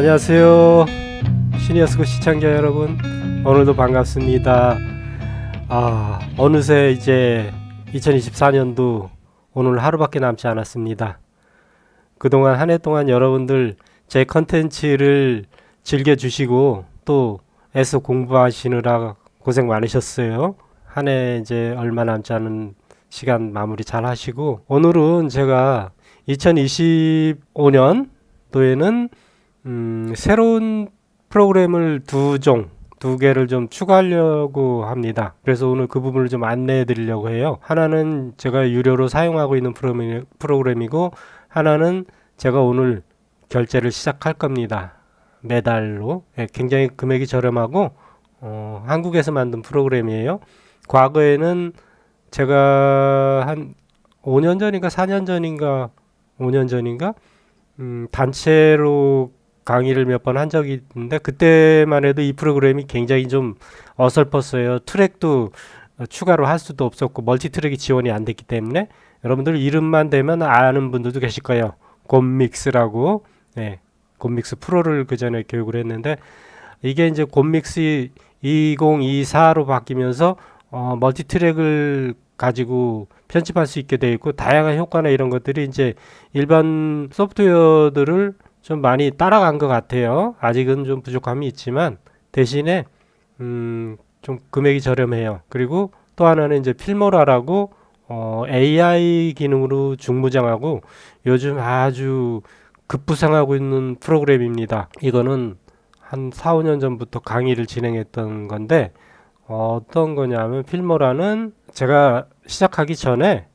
안녕하세요. 시니어스코 시청자 여러분. 오늘도 반갑습니다. 아, 어느새 이제 2024년도 오늘 하루밖에 남지 않았습니다. 그동안 한 해 동안 여러분들 제 컨텐츠를 즐겨주시고 또 애써 공부하시느라 고생 많으셨어요. 한 해 이제 얼마 남지 않은 시간 마무리 잘 하시고 오늘은 제가 2025년도에는 음, 새로운 프로그램을 두 종, 두 개를 좀 추가하려고 합니다. 그래서 오늘 그 부분을 좀 안내해 드리려고 해요. 하나는 제가 유료로 사용하고 있는 프로그램이- 프로그램이고, 하나는 제가 오늘 결제를 시작할 겁니다. 매달로. 예, 굉장히 금액이 저렴하고, 어, 한국에서 만든 프로그램이에요. 과거에는 제가 한 5년 전인가 4년 전인가 5년 전인가 음, 단체로 강의를 몇 번 한 적이 있는데 그때만 해도 이 프로그램이 굉장히 좀 어설펐어요. 트랙도 어, 추가로 할 수도 없었고 멀티 트랙이 지원이 안 됐기 때문에 여러분들 이름만 되면 아는 분들도 계실 거예요. 곰믹스라고 네, 곰믹스 프로를 그 전에 교육을 했는데 이게 이제 곰믹스 2024로 바뀌면서 어, 멀티 트랙을 가지고 편집할 수 있게 돼 있고 다양한 효과나 이런 것들이 이제 일반 소프트웨어들을 좀 많이 따라간 것 같아요. 아직은 좀 부족함이 있지만 대신에 음, 좀 금액이 저렴해요. 그리고 또 하나는 이제 필모라라고 어, AI 기능으로 중무장하고 요즘 아주 급부상하고 있는 프로그램입니다. 이거는 한 4, 5년 전부터 강의를 진행했던 건데 어, 어떤 거냐면 필모라는 제가 시작하기 전에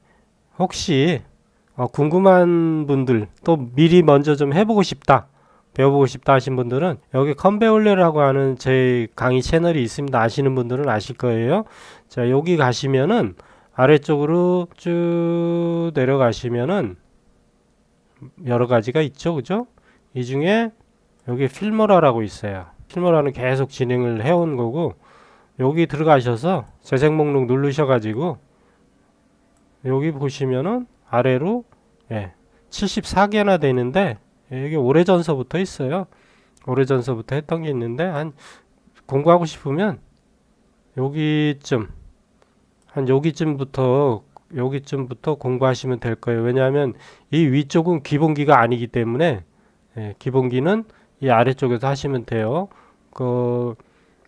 혹시 어, 궁금한 분들 또 미리 먼저 좀 해보고 싶다 배워보고 싶다 하신 분들은 여기 컨베올레라고 하는 제 강의 채널이 있습니다. 아시는 분들은 아실 거예요. 자 여기 가시면은 아래쪽으로 쭉 내려가시면은 여러 가지가 있죠. 그죠? 이 중에 여기 필모라라고 있어요. 필모라는 계속 진행을 해온 거고 여기 들어가셔서 재생 목록 누르셔 가지고 여기 보시면은 아래로 예, 74개나 되는데 예, 이게 오래전서부터 있어요. 오래전서부터 했던 게 있는데 한 공부하고 싶으면 여기쯤 한 여기쯤부터 여기쯤부터 공부하시면 될 거예요. 왜냐하면 이 위쪽은 기본기가 아니기 때문에 예, 기본기는 이 아래쪽에서 하시면 돼요. 그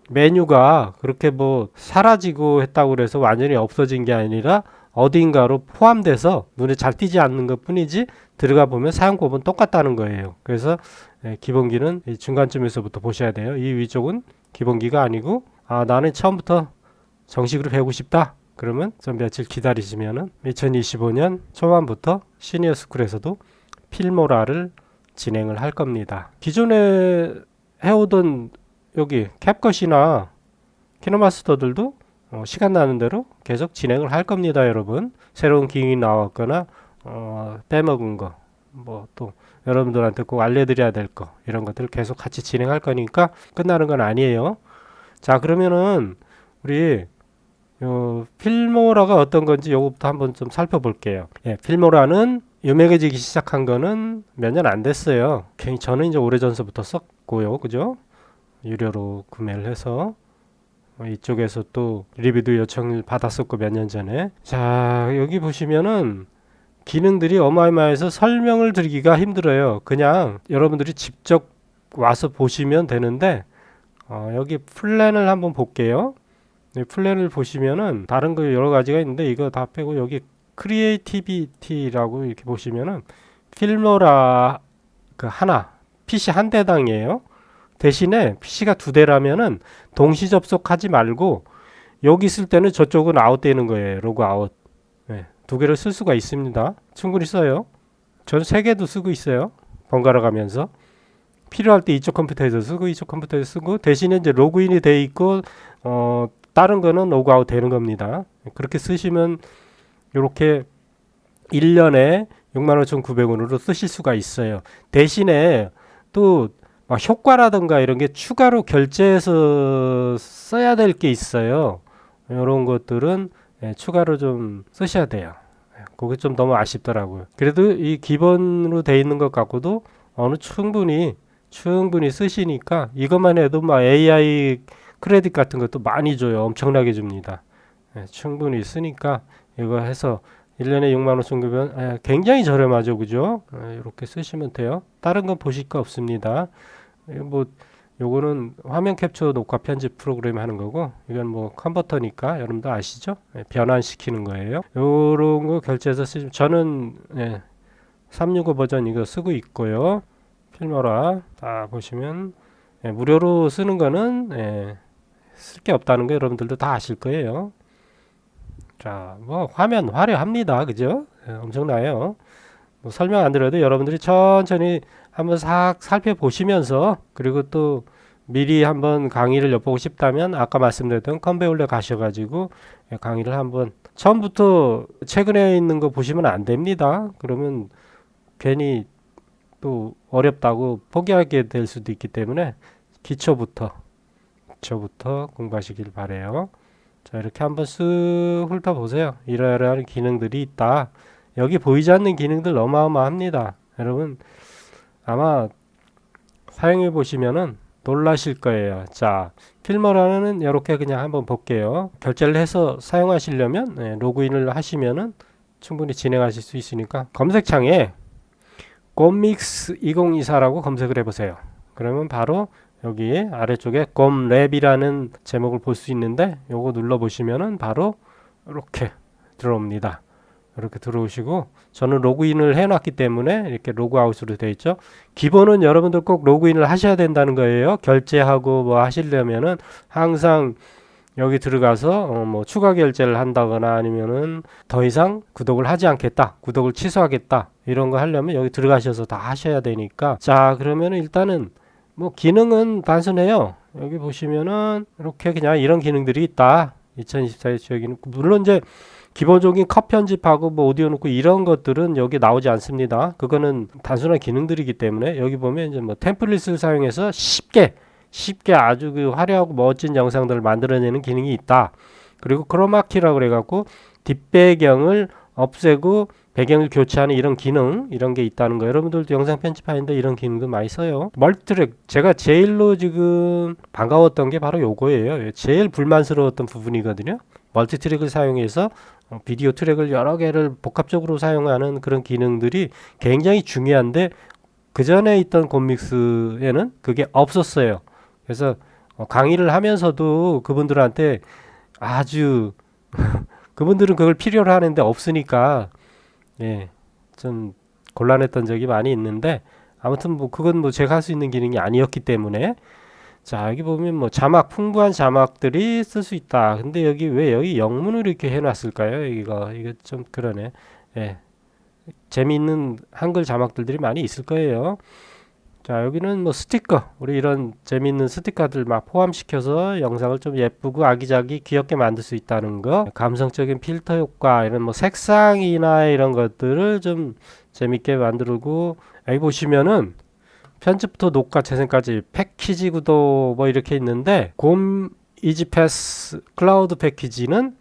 메뉴가 그렇게 뭐 사라지고 했다고 그래서 완전히 없어진 게 아니라 어딘가로 포함돼서 눈에 잘 띄지 않는 것 뿐이지 들어가 보면 사용법은 똑같다는 거예요. 그래서 예, 기본기는 이 중간쯤에서부터 보셔야 돼요. 이 위쪽은 기본기가 아니고 아 나는 처음부터 정식으로 배우고 싶다. 그러면 좀 며칠 기다리시면은 2025년 초반부터 시니어 스쿨에서도 필모라를 진행을 할 겁니다. 기존에 해오던 여기 캡컷이나 키노마스터들도 어, 시간 나는 대로 계속 진행을 할 겁니다, 여러분. 새로운 기능이 나왔거나 어, 빼먹은 거, 뭐 또 여러분들한테 꼭 알려드려야 될 거 이런 것들을 계속 같이 진행할 거니까 끝나는 건 아니에요. 자, 그러면은 우리 요 필모라가 어떤 건지 요거부터 한번 좀 살펴볼게요. 예, 필모라는 유명해지기 시작한 거는 몇 년 안 됐어요. 저는 이제 오래전서부터 썼고요, 그죠? 유료로 구매를 해서 어, 이쪽에서 또 리뷰도 요청을 받았었고 몇 년 전에. 자 여기 보시면은 기능들이 어마어마해서 설명을 드리기가 힘들어요. 그냥 여러분들이 직접 와서 보시면 되는데 어, 여기 플랜을 한번 볼게요. 네, 플랜을 보시면은 다른 거 여러 가지가 있는데 이거 다 빼고 여기 크리에이티비티라고 이렇게 보시면은 필모라 그 하나 PC 한 대당이에요 대신에 PC가 두 대라면은 동시 접속하지 말고 여기 쓸 때는 저쪽은 아웃되는 거예요. 로그 아웃. 네, 두 개를 쓸 수가 있습니다. 충분히 써요. 전 세 개도 쓰고 있어요. 번갈아 가면서 필요할 때 이쪽 컴퓨터에서 쓰고 이쪽 컴퓨터에서 쓰고 대신에 이제 로그인이 돼 있고 어 다른 거는 로그아웃 되는 겁니다. 그렇게 쓰시면 이렇게 1년에 65,900원으로 쓰실 수가 있어요. 대신에 또 막 효과라든가 이런 게 추가로 결제해서 써야 될 게 있어요. 이런 것들은 예, 추가로 좀 쓰셔야 돼요. 예, 그게 좀 너무 아쉽더라고요. 그래도 이 기본으로 돼 있는 것 갖고도 어느 충분히 충분히 쓰시니까 이것만 해도 막 AI 크레딧 같은 것도 많이 줘요. 엄청나게 줍니다. 예, 충분히 쓰니까 이거 해서 1년에 6만 5천 그면 예, 굉장히 저렴하죠. 그죠? 예, 이렇게 쓰시면 돼요. 다른 건 보실 거 없습니다. 예, 뭐 요거는 화면 캡처 녹화 편집 프로그램 하는 거고 이건 뭐 컨버터니까 여러분도 아시죠? 예, 변환시키는 거예요. 요런 거 결제해서 쓰시면 저는 예, 365 버전 이거 쓰고 있고요. 필모라 다 보시면 예, 무료로 쓰는 거는 예, 쓸게 없다는 거 여러분들도 다 아실 거예요. 자, 뭐 화면 화려합니다. 그죠? 예, 엄청나요. 뭐 설명 안 드려도 여러분들이 천천히 한번 싹 살펴보시면서 그리고 또 미리 한번 강의를 엿보고 싶다면 아까 말씀드렸던 컨베올레 가셔가지고 예, 강의를 한번 처음부터 최근에 있는 거 보시면 안 됩니다. 그러면 괜히 또 어렵다고 포기하게 될 수도 있기 때문에 기초부터 기초부터 공부하시길 바래요. 자 이렇게 한번 쓱 훑어보세요. 이러이러한 기능들이 있다. 여기 보이지 않는 기능들 어마어마합니다. 여러분 아마 사용해 보시면은 놀라실 거예요. 자, 필머라는 이렇게 그냥 한번 볼게요. 결제를 해서 사용하시려면 네, 로그인을 하시면은 충분히 진행하실 수 있으니까 검색창에 곰믹스 2024라고 검색을 해보세요. 그러면 바로 여기 아래쪽에 곰랩이라는 제목을 볼 수 있는데 요거 눌러 보시면은 바로 이렇게 들어옵니다. 이렇게 들어오시고 저는 로그인을 해놨기 때문에 이렇게 로그아웃으로 되어 있죠. 기본은 여러분들 꼭 로그인을 하셔야 된다는 거예요. 결제하고 뭐 하시려면은 항상 여기 들어가서 어 뭐 추가 결제를 한다거나 아니면은 더 이상 구독을 하지 않겠다, 구독을 취소하겠다 이런 거 하려면 여기 들어가셔서 다 하셔야 되니까 자 그러면은 일단은 뭐 기능은 단순해요. 여기 보시면은 이렇게 그냥 이런 기능들이 있다. 2024에 여기는 물론 이제 기본적인 컷 편집하고 뭐 오디오 넣고 이런 것들은 여기 나오지 않습니다. 그거는 단순한 기능들이기 때문에 여기 보면 이제 뭐 템플릿을 사용해서 쉽게 쉽게 아주 그 화려하고 멋진 영상들을 만들어내는 기능이 있다. 그리고 크로마키라고 그래갖고 뒷배경을 없애고 배경을 교체하는 이런 기능 이런 게 있다는 거 여러분들도 영상 편집하는데 이런 기능도 많이 써요 멀티트랙 제가 제일로 지금 반가웠던 게 바로 요거예요 제일 불만스러웠던 부분이거든요 멀티트랙을 사용해서 어, 비디오 트랙을 여러 개를 복합적으로 사용하는 그런 기능들이 굉장히 중요한데 그 전에 있던 곰믹스에는 그게 없었어요. 그래서 어, 강의를 하면서도 그분들한테 아주 그분들은 그걸 필요로 하는데 없으니까 예, 좀 곤란했던 적이 많이 있는데 아무튼 뭐 그건 뭐 제가 할 수 있는 기능이 아니었기 때문에 자 여기 보면 뭐 자막 풍부한 자막들이 쓸 수 있다. 근데 여기 왜 여기 영문을 이렇게 해놨을까요? 여기가 이게 좀 그러네. 예, 재미있는 한글 자막들이 많이 있을 거예요. 자 여기는 뭐 스티커 우리 이런 재미있는 스티커들 막 포함시켜서 영상을 좀 예쁘고 아기자기 귀엽게 만들 수 있다는 거 감성적인 필터 효과 이런 뭐 색상이나 이런 것들을 좀 재밌게 만들고 여기 보시면은 편집부터 녹화 재생까지 패키지 구도 뭐 이렇게 있는데 곰 이지패스 클라우드 패키지는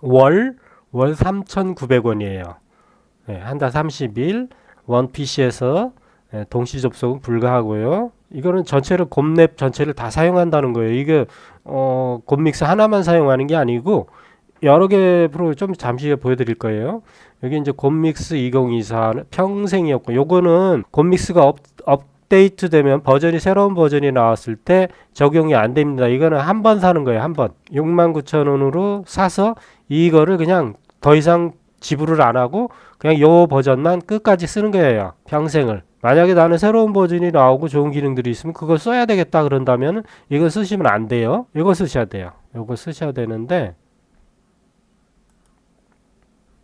월 월 3,900원이에요. 네, 한달 30일 원 PC에서 예, 동시 접속은 불가하고요. 이거는 전체를 곰랩 전체를 다 사용한다는 거예요. 이게 어, 곰믹스 하나만 사용하는 게 아니고 여러 개 프로 좀 잠시 보여드릴 거예요. 여기 이제 곰믹스 2024 평생이었고, 요거는 곰믹스가 업, 업데이트 되면 버전이 새로운 버전이 나왔을 때 적용이 안 됩니다. 이거는 한 번 사는 거예요. 한 번. 69,000원으로 사서 이거를 그냥 더 이상 지불을 안 하고 그냥 요 버전만 끝까지 쓰는 거예요. 평생을. 만약에 나는 새로운 버전이 나오고 좋은 기능들이 있으면 그걸 써야 되겠다 그런다면 이거 쓰시면 안 돼요. 이거 쓰셔야 돼요. 이거 쓰셔야 되는데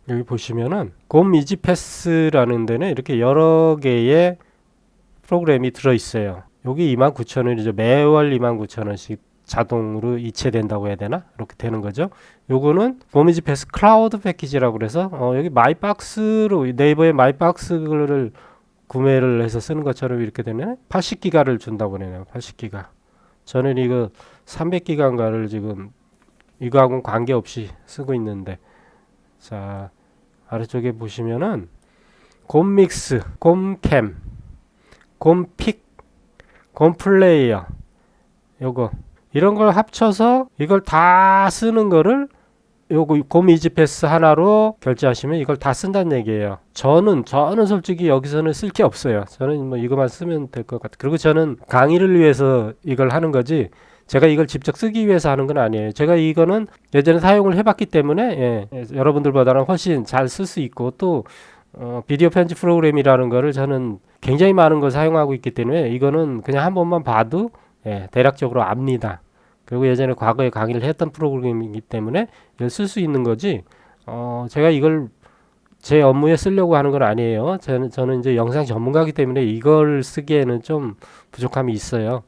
여기 보시면은 곰 이지패스라는 데는 이렇게 여러 개의 프로그램이 들어 있어요. 여기 29,000원이죠. 매월 29,000원씩 자동으로 이체된다고 해야 되나? 이렇게 되는 거죠. 요거는 곰이지 패스 클라우드 패키지라고 그래서 어, 여기 마이박스로 네이버에 마이박스를 구매를 해서 쓰는 것처럼 이렇게 되면 80기가를 준다고 하네요. 80기가. 저는 이거 300기가인가를 지금 이거하고는 관계없이 쓰고 있는데 자 아래쪽에 보시면은 곰믹스, 곰캠, 곰픽 곰 플레이어 요거 이런 걸 합쳐서 이걸 다 쓰는 거를 요거 곰 이지패스 하나로 결제하시면 이걸 다 쓴다는 얘기예요. 저는 저는 솔직히 여기서는 쓸 게 없어요. 저는 뭐 이거만 쓰면 될 것 같아. 그리고 저는 강의를 위해서 이걸 하는 거지. 제가 이걸 직접 쓰기 위해서 하는 건 아니에요. 제가 이거는 예전에 사용을 해봤기 때문에 예, 예, 여러분들보다는 훨씬 잘 쓸 수 있고 또 어, 비디오 편집 프로그램이라는 거를 저는 굉장히 많은 걸 사용하고 있기 때문에 이거는 그냥 한 번만 봐도 예, 대략적으로 압니다. 그리고 예전에 과거에 강의를 했던 프로그램이기 때문에 이걸 쓸 수 있는 거지. 어, 제가 이걸 제 업무에 쓰려고 하는 건 아니에요. 저는, 저는 이제 영상 전문가이기 때문에 이걸 쓰기에는 좀 부족함이 있어요.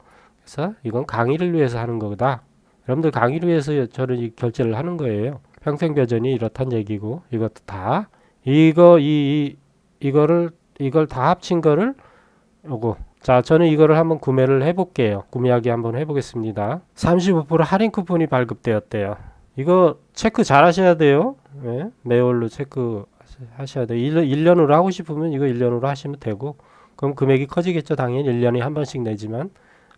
그래서 이건 강의를 위해서 하는 거다. 여러분들 강의를 위해서 저는 이 결제를 하는 거예요. 평생배전이 이렇단 얘기고 이것도 다 이거 이, 이 이거를 이걸 다 합친 거를 요거 자 저는 이거를 한번 구매를 해볼게요. 구매하기 한번 해보겠습니다. 35% 할인 쿠폰이 발급되었대요. 이거 체크 잘 하셔야 돼요. 네, 매월로 체크 하셔야 돼요. 1, 1년으로 하고 싶으면 이거 1년으로 하시면 되고 그럼 금액이 커지겠죠. 당연히 1년에 한 번씩 내지만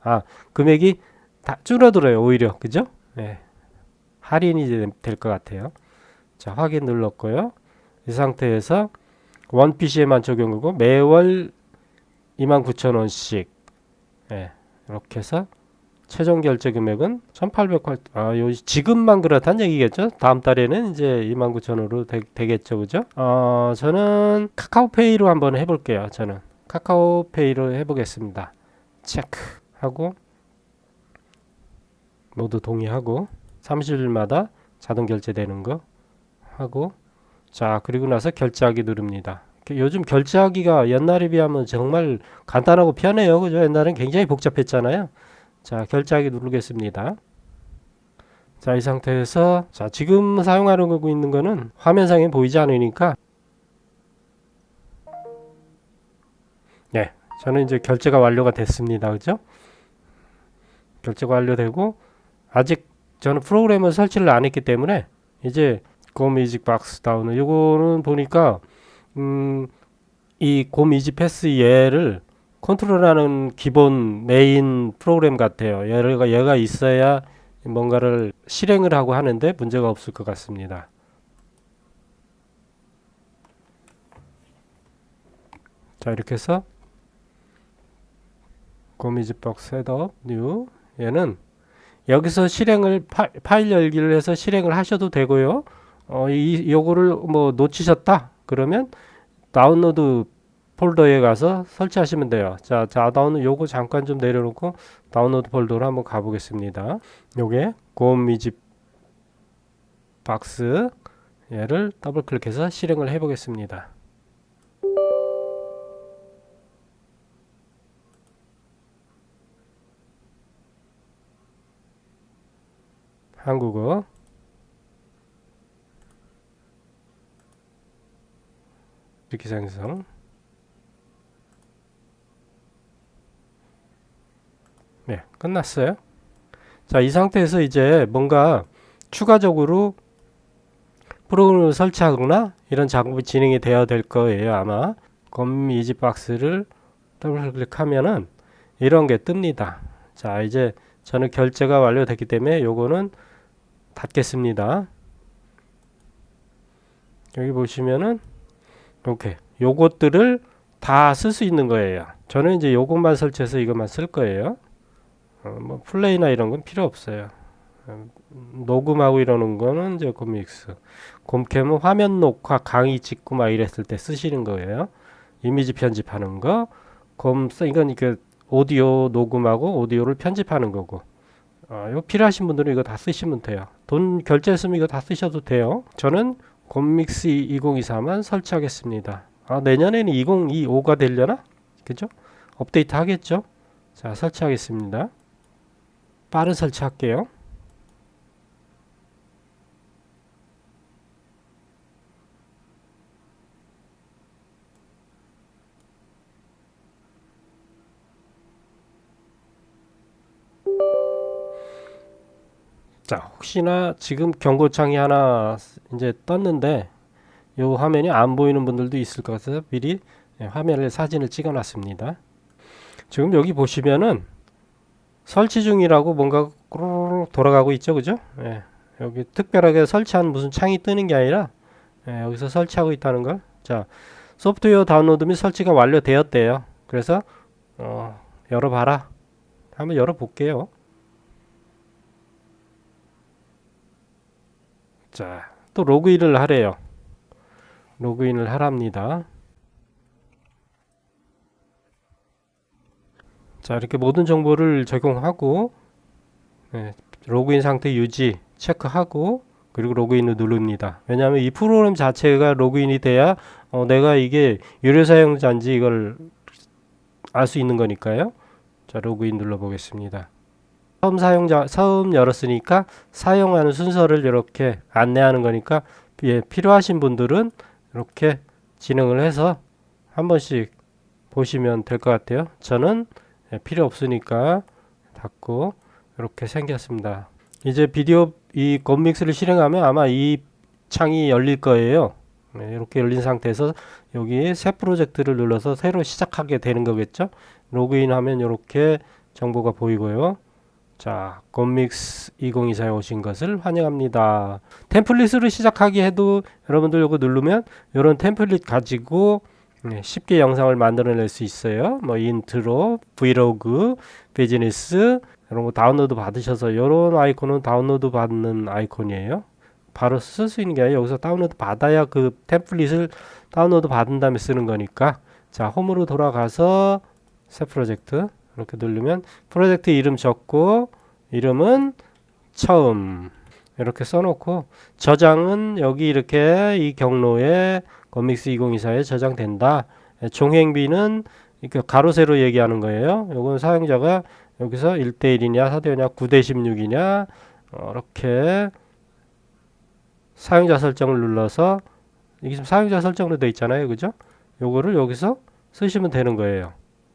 아 금액이 다 줄어들어요. 오히려 그죠? 네. 할인이 될 것 같아요. 자 확인 눌렀고요. 이 상태에서 원 PC에만 적용하고 매월 29,000원씩 예, 이렇게 해서 최종 결제 금액은 1,800원 아, 요 지금만 그렇단 얘기겠죠? 다음 달에는 이제 29,000원으로 되, 겠죠 그죠? 어, 저는 카카오페이로 한번 해 볼게요. 저는 카카오페이로 해 보겠습니다. 체크 하고 모두 동의하고 30일마다 자동 결제되는 거 하고 자 그리고 나서 결제하기 누릅니다. 요즘 결제하기가 옛날에 비하면 정말 간단하고 편해요. 그죠? 옛날엔 굉장히 복잡했잖아요. 자, 결제하기 누르겠습니다. 자, 이 상태에서 자, 지금 사용하고 있는 거는 화면상에 보이지 않으니까 네. 저는 이제 결제가 완료가 됐습니다. 그죠? 결제가 완료되고 아직 저는 프로그램을 설치를 안 했기 때문에 이제 고 뮤직 박스 다운을 요거는 보니까 음, 이 고 뮤직 패스 얘를 컨트롤하는 기본 메인 프로그램 같아요. 얘가 얘가 있어야 뭔가를 실행을 하고 하는데 문제가 없을 것 같습니다. 자 이렇게 해서 고뮤직 박스 셋업 뉴 얘는 여기서 실행을 파, 파일 열기를 해서 실행을 하셔도 되고요. 어, 이 요거를 뭐 놓치셨다 그러면 다운로드 폴더에 가서 설치하시면 돼요. 자, 자 다운 요거 잠깐 좀 내려놓고 다운로드 폴더로 한번 가보겠습니다. 요게 곰미집 박스 얘를 더블 클릭해서 실행을 해보겠습니다. 한국어. 생성 네 끝났어요. 자 이 상태에서 이제 뭔가 추가적으로 프로그램을 설치하거나 이런 작업이 진행이 되어야 될 거예요 아마. 검 이지 박스를 더블 클릭하면은 이런 게 뜹니다. 자 이제 저는 결제가 완료됐기 때문에 요거는 닫겠습니다 여기 보시면은 이렇게 요것들을 다 쓸 수 있는 거예요. 저는 이제 요것만 설치해서 이것만 쓸 거예요. 어, 뭐 플레이나 이런 건 필요 없어요. 어, 녹음하고 이러는 거는 이제 코믹스. 곰캠은 화면 녹화, 강의 찍고 막 이랬을 때 쓰시는 거예요. 이미지 편집하는 거. 곰 이건 그 오디오 녹음하고 오디오를 편집하는 거고. 어, 이거 필요하신 분들은 이거 다 쓰시면 돼요. 돈 결제했으면 이거 다 쓰셔도 돼요. 저는 곰믹스 2024만 설치하겠습니다. 아, 내년에는 2025가 되려나? 그죠? 업데이트 하겠죠? 자, 설치하겠습니다. 빠른 설치할게요. 자 혹시나 지금 경고창이 하나 이제 떴는데 이 화면이 안 보이는 분들도 있을 것 같아서 미리 예, 화면을 사진을 찍어 놨습니다 지금 여기 보시면은 설치 중이라고 뭔가 꾸르륵 돌아가고 있죠, 그죠? 예, 여기 특별하게 설치한 무슨 창이 뜨는 게 아니라 예, 여기서 설치하고 있다는 걸. 자, 소프트웨어 다운로드 및 설치가 완료되었대요. 그래서 어, 열어봐라. 한번 열어볼게요. 자, 또 로그인을 하래요. 로그인을 하랍니다. 자, 이렇게 모든 정보를 적용하고 네, 로그인 상태 유지 체크하고 그리고 로그인을 누릅니다. 왜냐하면 이 프로그램 자체가 로그인이 돼야 어, 내가 이게 유료 사용자인지 이걸 알 수 있는 거니까요. 자, 로그인 눌러 보겠습니다. 처음 사용자 처음 열었으니까 사용하는 순서를 이렇게 안내하는 거니까 예, 필요하신 분들은 이렇게 진행을 해서 한 번씩 보시면 될 것 같아요. 저는 예, 필요 없으니까 닫고 이렇게 생겼습니다. 이제 비디오 이 건믹스를 실행하면 아마 이 창이 열릴 거예요. 네, 이렇게 열린 상태에서 여기 새 프로젝트를 눌러서 새로 시작하게 되는 거겠죠. 로그인하면 이렇게 정보가 보이고요. 자, 건믹스 2024에 오신 것을 환영합니다. 템플릿으로 시작하기 해도 여러분들 이거 누르면 이런 템플릿 가지고 네, 쉽게 영상을 만들어낼 수 있어요. 뭐 인트로, 브이로그, 비즈니스 이런 거 다운로드 받으셔서 이런 아이콘은 다운로드 받는 아이콘이에요. 바로 쓸 수 있는 게 아니라 여기서 다운로드 받아야 그 템플릿을 다운로드 받은 다음에 쓰는 거니까 자 홈으로 돌아가서 새 프로젝트 이렇게 누르면 프로젝트 이름 적고 이름은 처음 이렇게 써놓고 저장은 여기 이렇게 이 경로에 건믹스 2024에 저장된다. 종행비는 이렇게 가로 세로 얘기하는 거예요. 요건 사용자가 여기서 1대1이냐 4대1이냐 9대 16이냐 어, 이렇게 사용자 설정을 눌러서 이게 지금 사용자 설정으로 되어 있잖아요. 그죠? 요거를 여기서 쓰시면 되는 거예요.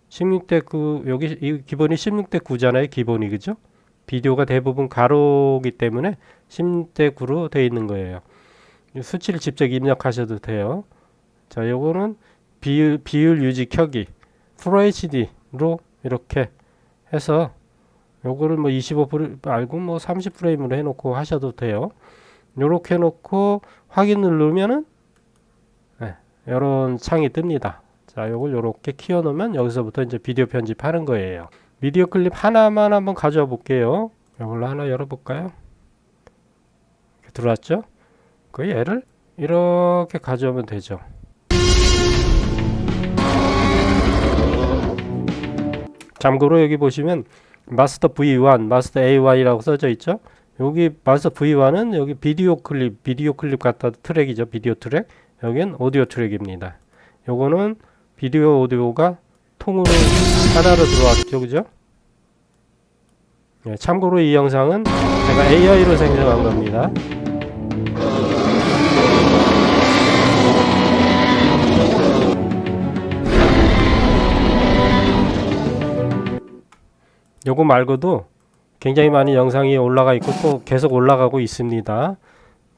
16대 9 여기 이 기본이 16대 9잖아요. 기본이 그죠? 비디오가 대부분 가로기 때문에 10대 9로 되어 있는 거예요. 수치를 직접 입력하셔도 돼요. 자, 요거는 비율, 비율 유지 켜기 FHD로 이렇게 해서 요거를 뭐 25프레임 말고 뭐 30프레임으로 해 놓고 하셔도 돼요. 요렇게 해 놓고 확인 누르면은 네, 요런 창이 뜹니다. 자, 요걸 요렇게 키워 놓으면 여기서부터 이제 비디오 편집하는 거예요. 비디오 클립 하나만 한번 가져와 볼게요. 이걸로 하나 열어 볼까요? 들어왔죠? 그 얘를 이렇게 가져오면 되죠. 참고로 여기 보시면 마스터 V1, 마스터 A1이라고 써져 있죠. 여기 마스터 V1은 여기 비디오 클립, 비디오 클립 같다 트랙이죠. 비디오 트랙. 여기는 오디오 트랙입니다. 요거는 비디오 오디오가 통으로 하나로 들어왔죠. 그죠? 네, 참고로 이 영상은 제가 AI로 생성한 겁니다. 요거 말고도 굉장히 많은 영상이 올라가 있고 또 계속 올라가고 있습니다.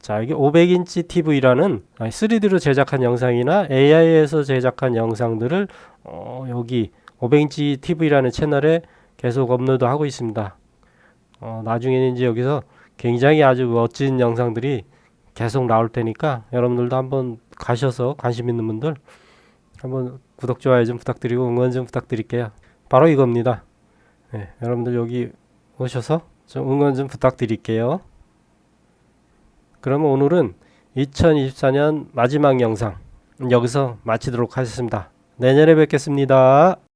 자, 이게 500인치 TV라는 3D로 제작한 영상이나 AI에서 제작한 영상들을 어, 여기 500인치 TV라는 채널에 계속 업로드하고 있습니다. 어, 나중에는 이제 여기서 굉장히 아주 멋진 영상들이 계속 나올 테니까 여러분들도 한번 가셔서 관심 있는 분들 한번 구독 좋아요 좀 부탁드리고 응원 좀 부탁드릴게요. 바로 이겁니다. 네, 여러분들 여기 오셔서 좀 응원 좀 부탁드릴게요. 그러면 오늘은 2024년 마지막 영상 여기서 마치도록 하겠습니다. 내년에 뵙겠습니다.